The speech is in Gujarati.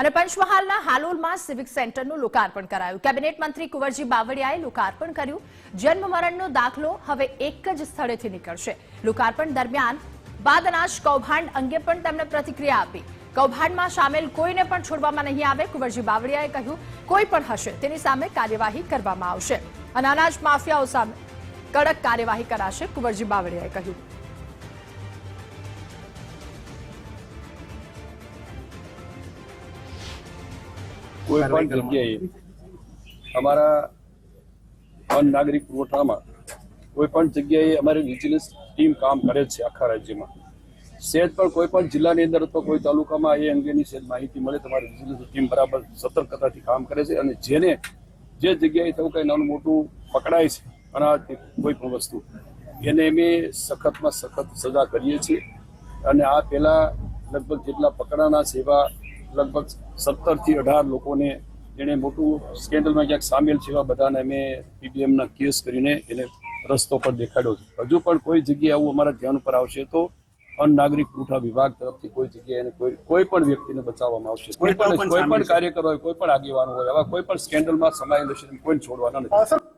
અને પંચમહાલના હાલોલમાં સિવિક સેન્ટરનું લોકાર્પણ કરાયું. કેબિનેટ મંત્રી કુંવરજી બાવળિયાએ લોકાર્પણ કર્યું. જન્મ મરણનો દાખલો હવે એક જ સ્થળેથી નીકળશે. લોકાર્પણ દરમિયાન બાદ અનાજ કૌભાંડ અંગે પણ તેમણે પ્રતિક્રિયા આપી. કૌભાંડમાં સામેલ કોઈને પણ છોડવામાં નહીં આવે, કુંવરજી બાવળિયાએ કહ્યું, કોઈ પણ હશે, તેની સામે કાર્યવાહી કરવામાં આવશે. અને અનાજ માફિયાઓ સામે કડક કાર્યવાહી કરાશે, કુંવરજી બાવળિયાએ કહ્યું. કોઈ પણ જગ્યાએ અમારા અન્ન નાગરિક પુરવઠામાં કોઈ પણ જગ્યાએ અમારી વિજિલન્સ ટીમ કામ કરે છે આખા રાજ્યમાં. સેજ પણ કોઈ પણ જિલ્લાની અંદર અથવા કોઈ તાલુકામાં એ અંગેની સેજ માહિતી મળે તમારી વિજિલન્સ ટીમ બરાબર સતર્કતાથી કામ કરે છે અને જેને જે જગ્યાએ થવું કંઈ નાનું મોટું પકડાય છે અનાજ કોઈ પણ વસ્તુ એને અમે સખતમાં સખત સજા કરીએ છીએ. અને આ પહેલાં લગભગ જેટલા પકડાના એવા લગભગ સત્તરથી અઢાર લોકોને જેણે મોટું સ્કેન્ડલમાં ક્યાંક સામેલ છે એવા બધાને અમે પીબીએમના કેસ કરીને એને રસ્તો પર દેખાડ્યો છે. હજુ પણ કોઈ જગ્યાએ આવું અમારા ધ્યાન ઉપર આવશે તો અન નાગરિક પુરવઠા વિભાગ તરફથી કોઈ જગ્યાએ એને કોઈ કોઈ પણ વ્યક્તિને બચાવવામાં આવશે. કોઈ પણ કોઈ પણ કાર્યકર હોય કોઈ પણ આગેવાન હોય આવા કોઈ પણ સ્કેન્ડલમાં સમાયેલો છે કોઈને છોડવાના નથી.